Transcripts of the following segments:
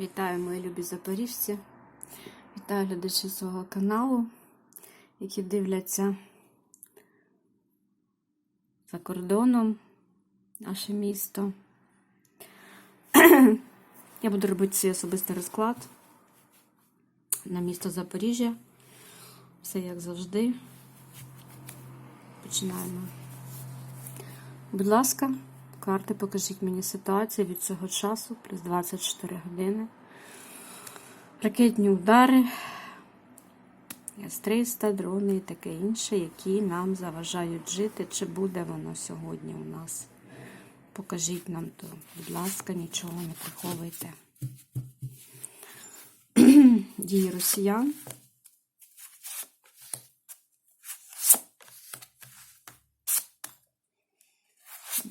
Вітаю, мої любі запоріжці. Вітаю глядачів свого каналу, які дивляться за кордоном наше місто. Я буду робити свій особистий розклад на місто Запоріжжя. Все як завжди. Починаємо. Будь ласка, карти, покажіть мені ситуацію від цього часу, плюс 24 години. Ракетні удари, С-300, дрони і таке інше, які нам заважають жити. Чи буде воно сьогодні у нас? Покажіть нам то, будь ласка, нічого не приховуйте. Дії росіян.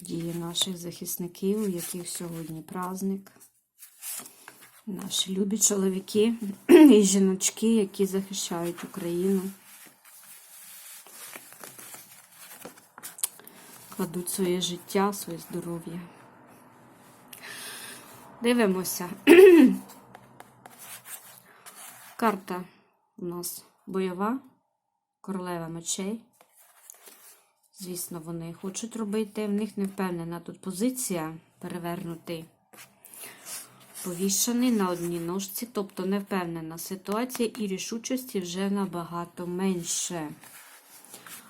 Дії наших захисників, у яких сьогодні праздник. Наші любі чоловіки і жіночки, які захищають Україну. Кладуть своє життя, своє здоров'я. Дивимося. Карта у нас бойова, королева мечей. Звісно, вони хочуть робити. В них не впевнена тут позиція перевернутий, повішений на одній ножці, тобто не впевнена ситуація і рішучості вже набагато менше.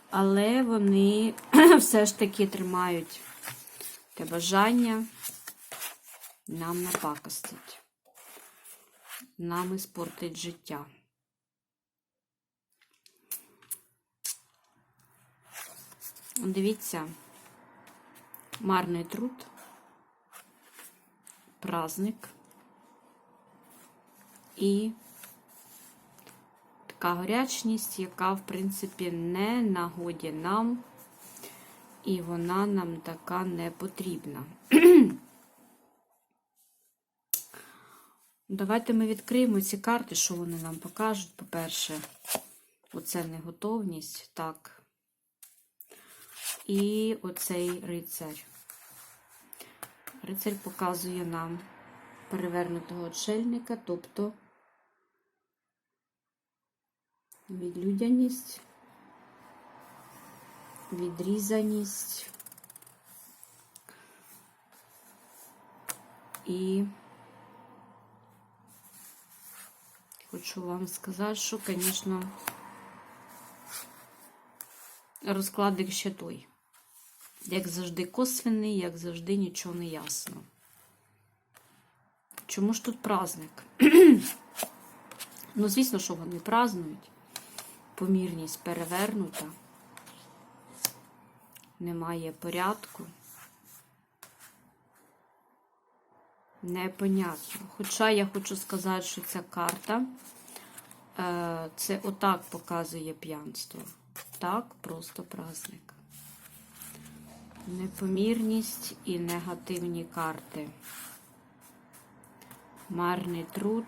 Але вони все ж таки тримають те бажання нам напакостить, нам іспортить життя. Дивіться, марний труд, праздник і така горячність, яка, в принципі, не нагоді нам, і вона нам така не потрібна. Давайте ми відкриємо ці карти, що вони нам покажуть. По-перше, оце неготовність, так. І оцей рицар. Рицар показує нам перевернутого отшельника, тобто відлюдяність, відрізаність і хочу вам сказати, що, звісно, розкладик ще той. Як завжди, косвенний, як завжди, нічого не ясно. Чому ж тут праздник? ну, звісно, що вони празднують. Помірність перевернута. Немає порядку. Непонятно. Хоча я хочу сказати, що ця карта е, це отак показує п'янство. Так, просто праздник. Непомірність і негативні карти. Марний труд,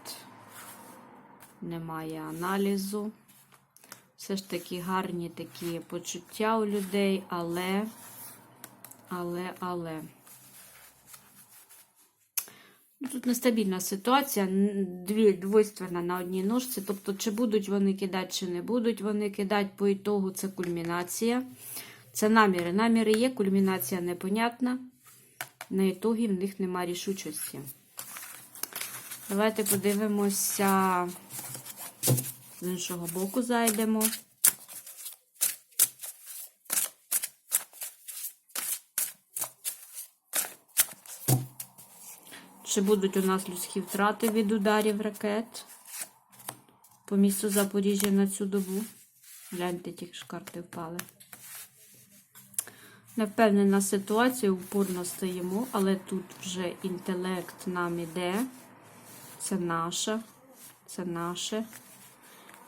немає аналізу. Все ж таки гарні такі почуття у людей, але, але, але. Ну, Тут нестабільна ситуація, дві двойственна на одній ножці. Тобто, чи будуть вони кидати, чи не будуть вони кидати, по ітогу це кульмінація. Це наміри. Наміри є, кульмінація непонятна. На ітогі в них нема рішучості. Давайте подивимося, з іншого боку зайдемо. Чи будуть у нас людські втрати від ударів ракет по місту Запоріжжя на цю добу? Гляньте, ті ж карти впали. Не впевнена ситуація, упорно стоїмо, але тут вже інтелект нам іде. Це наша, це наше.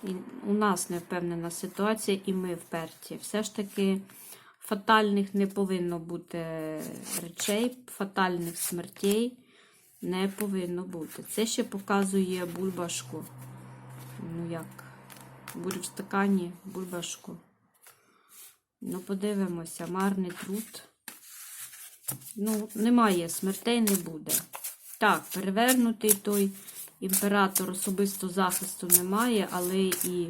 І у нас не впевнена ситуація, і ми вперті. Все ж таки, фатальних не повинно бути речей, фатальних смертей не повинно бути. Це ще показує бульбашку. Ну як? Буль в стакані, бульбашку. Ну, подивимося, марний труд. Ну, немає смертей, не буде. Так, перевернутий той Імператор особисто захисту немає, але і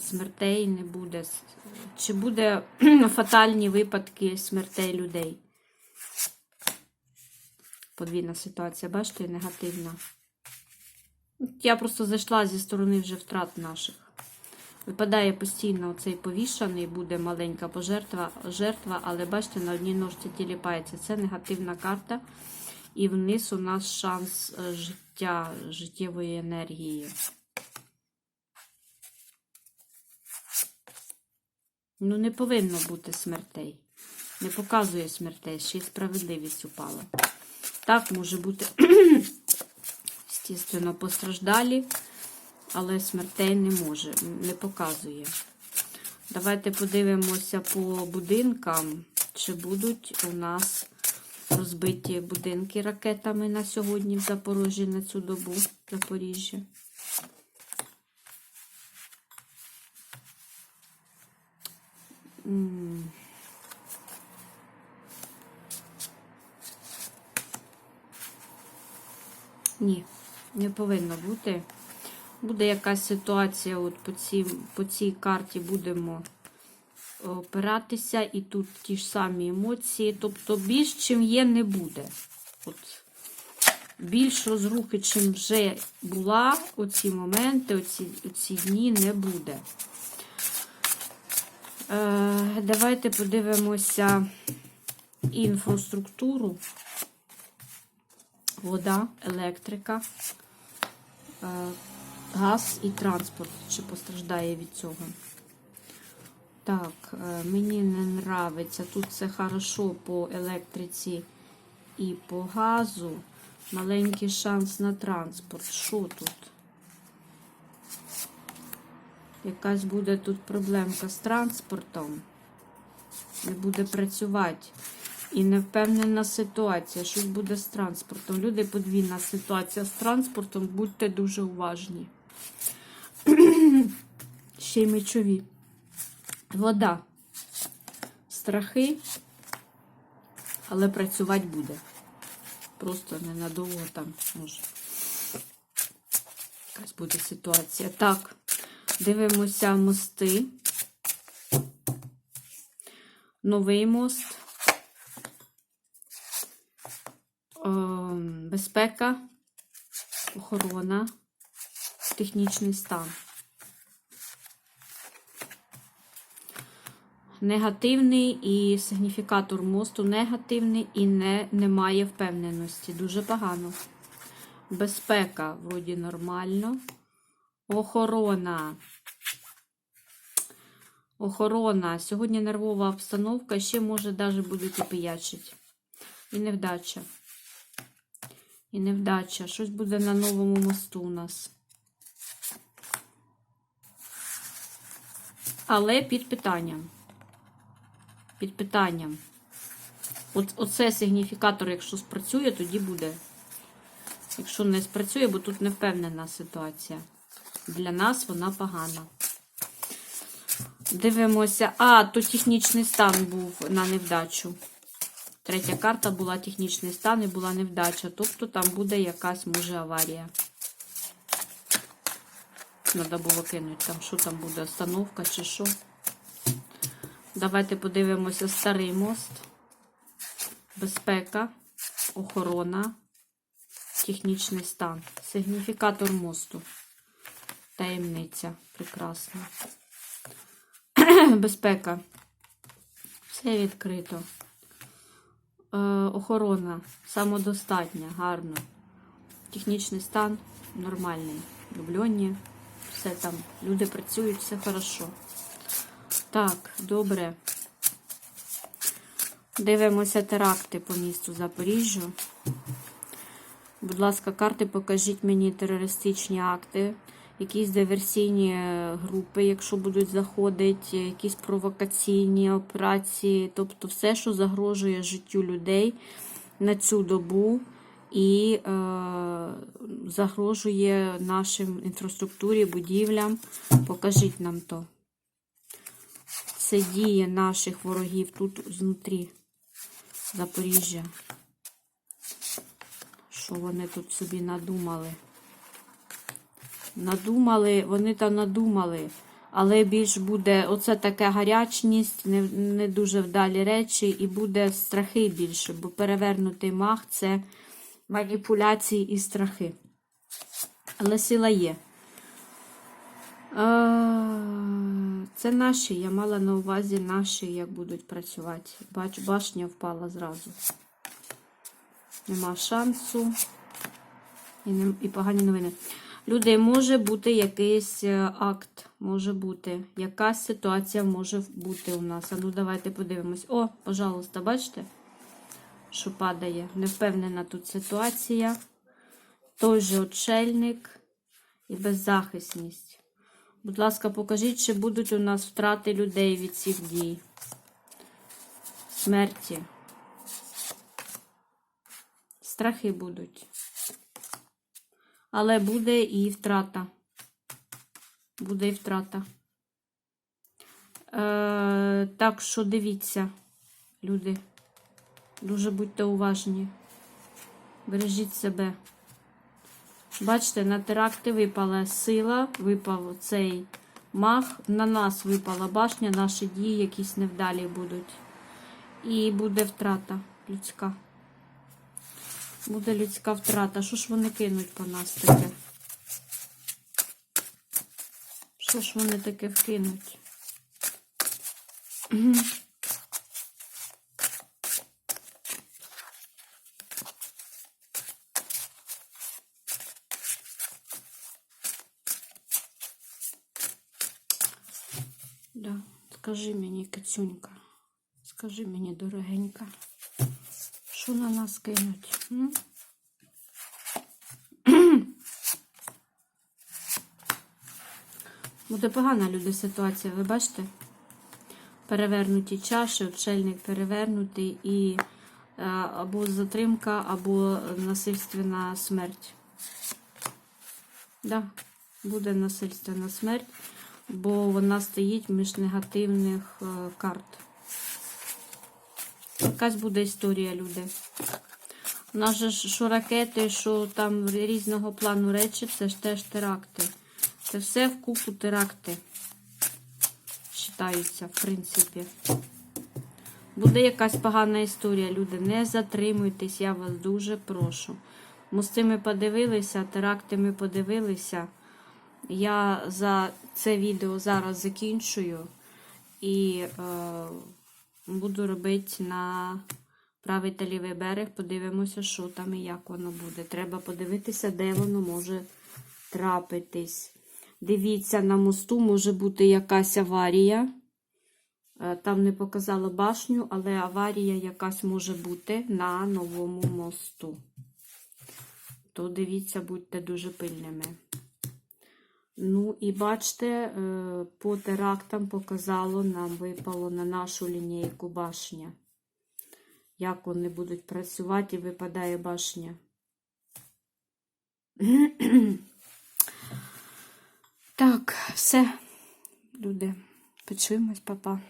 смертей не буде. Чи буде фатальні випадки смертей людей? Подвійна ситуація, бачите, негативна. Я просто зайшла зі сторони вже втрат наших. Випадає постійно цей повішаний, буде маленька пожертва, жертва, але бачите, на одній ножці тіліпається. Це негативна карта. І вниз у нас шанс е, життя, життєвої енергії. Ну, не повинно бути смертей. Не показує смертей, ще й справедливість упала. Так, може бути, звісно, постраждалі, але смертей не може, не показує. Давайте подивимося по будинкам, чи будуть у нас розбиті будинки ракетами на сьогодні в Запоріжжі на цю добу в Запоріжжі. М. Ні, не повинно бути. Буде якась ситуація, от по цій, по цій карті будемо опиратися, і тут ті ж самі емоції. Тобто більш чим є, не буде. От більш розрухи, чим вже була, оці моменти, оці, оці дні не буде. Е, давайте подивимося інфраструктуру, вода, електрика, е, газ і транспорт, чи постраждає від цього. Так, е, мені не нравиться. Тут все хорошо по електриці і по газу. Маленький шанс на транспорт. Що тут? Якась буде тут проблемка з транспортом. Не буде працювати. І невпевнена ситуація. Щось буде з транспортом. Люди, подвійна ситуація з транспортом, будьте дуже уважні. Ще й мечові. Вода. Страхи, але працювати буде. Просто ненадовго там може. Якась буде ситуація. Так, дивимося мости. Новий мост. Безпека, охорона, технічний стан. Негативний і сигніфікатор мосту негативний і не, немає впевненості. Дуже погано. Безпека, вроді нормально. Охорона. Охорона. Сьогодні нервова обстановка, ще може навіть будуть і. І невдача. І невдача. Щось буде на новому мосту у нас. Але під питанням. Під питанням. От, оце сигніфікатор, якщо спрацює, тоді буде. Якщо не спрацює, бо тут не впевнена ситуація. Для нас вона погана. Дивимося. А, то технічний стан був на невдачу. Третя карта була технічний стан і була невдача. Тобто там буде якась, може, аварія. Треба було кинути там, що там буде, остановка чи що. Давайте подивимося старий мост. Безпека, охорона, технічний стан. Сигніфікатор мосту. Таємниця. Прекрасно. Безпека. Все відкрито. Е, охорона. Самодостатня, гарно. Технічний стан нормальний. Люблені. Все там. Люди працюють, все хорошо. Так, добре. Дивимося теракти по місту Запоріжжю. Будь ласка, карти, покажіть мені терористичні акти, якісь диверсійні групи, якщо будуть заходити, якісь провокаційні операції, тобто все, що загрожує життю людей на цю добу і е, загрожує нашим інфраструктурі, будівлям. Покажіть нам то. Це дії наших ворогів тут знутрі Запоріжжя. що вони тут собі надумали. Надумали, вони там надумали. Але більш буде оце така гарячність, не, не дуже вдалі речі, і буде страхи більше, бо перевернутий мах це маніпуляції і страхи. Але сила є. Це наші, я мала на увазі наші, як будуть працювати. Бач, башня впала зразу. Нема шансу. І, не, і погані новини. Люди, може бути якийсь е, акт, може бути. Якась ситуація може бути у нас. А ну давайте подивимось. О, пожалуйста, бачите, що падає. Невпевнена тут ситуація. Той же отшельник і беззахисність. Будь ласка, покажіть, чи будуть у нас втрати людей від цих дій. Смерті. Страхи будуть. Але буде і втрата. Буде і втрата. Е, так що дивіться, люди. Дуже будьте уважні. Бережіть себе. Бачите, на теракти випала сила, випав цей мах, на нас випала башня, наші дії якісь невдалі будуть. І буде втрата людська. Буде людська втрата. Що ж вони кинуть по нас таке? Що ж вони таке вкинуть? Да. Скажи мені, Кацюнька, скажи мені, дорогенька, що на нас кинуть? Буде погана люди ситуація, ви бачите? Перевернуті чаші, отшельник перевернутий і е, або затримка, або насильственна смерть. Да, буде насильственна смерть, бо вона стоїть між негативних е, карт. Якась буде історія, люди. У нас же що ракети, що там різного плану речі, це ж теж теракти. Це все в купу теракти. Вважаються, в принципі. Буде якась погана історія, люди. Не затримуйтесь, я вас дуже прошу. Мости ми подивилися, теракти ми подивилися. Я за це відео зараз закінчую і е, буду робити на правий та лівий берег. Подивимося, що там і як воно буде. Треба подивитися, де воно може трапитись. Дивіться, на мосту може бути якась аварія. Е, Там не показала башню, але аварія якась може бути на новому мосту. То дивіться, будьте дуже пильними. Ну, і бачите, е, по терактам показало, нам випало на нашу лінійку башня. Як вони будуть працювати, і випадає башня. Так, все, люди, почуємось, папа.